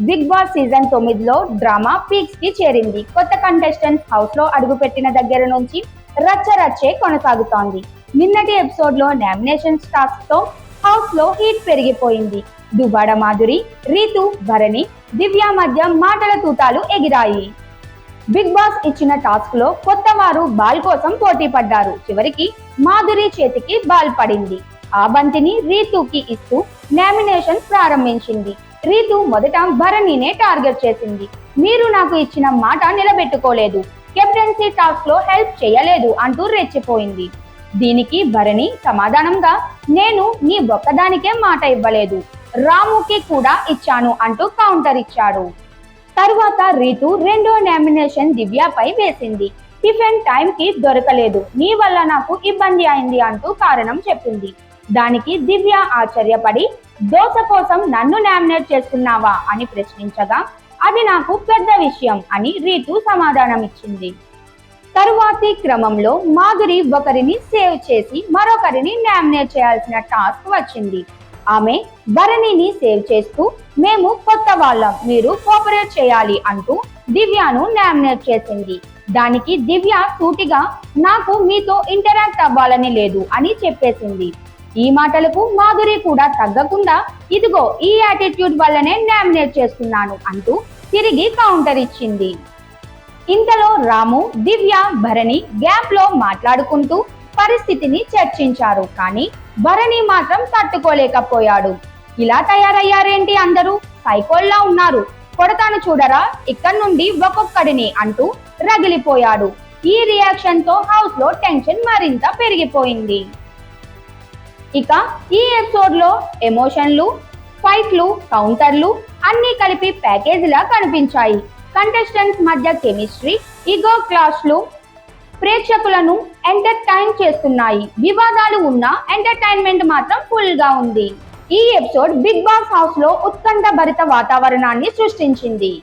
Big Boss season తొమ్మిదిలో drama పీక్స్కి చేరింది. కొత్త కంటెస్టెంట్స్ హౌస్లో అడుగుపెట్టిన దగ్గర నుంచి రచ్చ రచ్చే కొనసాగుతోంది. నిన్నటి ఎపిసోడ్లో నామినేషన్ టాస్క్తో హౌస్లో హీట్ పెరిగిపోయింది. దుబాడ మాధురి రీతు భరణి దివ్య మధ్య మాటల తూటాలు ఎగిరాయి. బిగ్ బాస్ ఇచ్చిన టాస్క్లో కొత్త వారు బాల్ కోసం పోటీ పడ్డారు. చివరికి మాధురి చేతికి బాల్ పడింది. ఆ బంతిని రీతుకి ఇస్తూ నామినేషన్ ప్రారంభించింది. రీతు మొదట భరణినే టార్గెట్ చేసింది. మీరు నాకు ఇచ్చిన మాట నిలబెట్టుకోలేదు. కెప్టెన్సీ టాస్క్లో హెల్ప్ చేయలేదు అంటూ రెచ్చిపోయింది. దీనికి భరణి సమాధానంగా నేను నీ ఒక్కదానికే మాట ఇవ్వలేదు. రాముకి కూడా ఇచ్చాను అంటూ కౌంటర్ ఇచ్చాడు. తరువాత రీతు రెండో నామినేషన్ దివ్యపై వేసింది. టిఫిన్ టైం కి దొరకలేదు. నీ వల్ల నాకు ఇబ్బంది అయింది అంటూ కారణం చెప్పింది. దానికి దివ్య ఆశ్చర్యపడి దోశ కోసం నన్ను నామినేట్ చేస్తున్నావా అని ప్రశ్నించగా అది నాకు పెద్ద విషయం అని రీతు సమాధానం ఇచ్చింది. తరువాతి క్రమంలో మాధురి ఒకరిని సేవ్ చేసి మరొకరిని నామినేట్ చేయాల్సిన టాస్క్ వచ్చింది. ఆమె భరణిని సేవ్ చేస్తూ మేము కొత్త వాళ్ళం మీరు కోఆపరేట్ చేయాలి అంటూ దివ్యను నామినేట్ చేసింది. దానికి దివ్య సూటిగా నాకు మీతో ఇంటరాక్ట్ అవ్వాలని లేదు అని చెప్పేసింది. ఈ మాటలకు మాధురి కూడా తగ్గకుండా ఇదిగో ఈ యాటిట్యూడ్ వల్లనే నామినేట్ చేస్తున్నాను అంటూ తిరిగి కౌంటర్ ఇచ్చింది. ఇంతలో రాము దివ్య భరణి గ్యాప్లో మాట్లాడుకుంటూ పరిస్థితిని చర్చించారు. కానీ భరణి మాత్రం తట్టుకోలేకపోయాడు. ఇలా తయారయ్యారేంటి అందరూ? సైకోల్లా ఉన్నారు. కొడతాను చూడరా? ఇక్కడ నుండి ఒక్కొక్కడిని అంటూ రగిలిపోయాడు. ఈ రియాక్షన్తో హౌస్లో టెన్షన్ మరింత పెరిగిపోయింది. ఇక ఈ ఎపిసోడ్లో ఎమోషన్లు ఫైట్లు కౌంటర్లు అన్ని కలిపి ప్యాకేజీలా కనిపించాయి. కంటెస్టెంట్స్ మధ్య కెమిస్ట్రీ ఇగో క్లాష్లు ప్రేక్షకులను ఎంటర్టైన్ చేస్తున్నాయి. వివాదాలు ఉన్న ఎంటర్టైన్మెంట్ మాత్రం ఫుల్గా ఉంది. ఈ ఎపిసోడ్ బిగ్ బాస్ హౌస్లో ఉత్కంఠ భరిత వాతావరణాన్ని సృష్టించింది.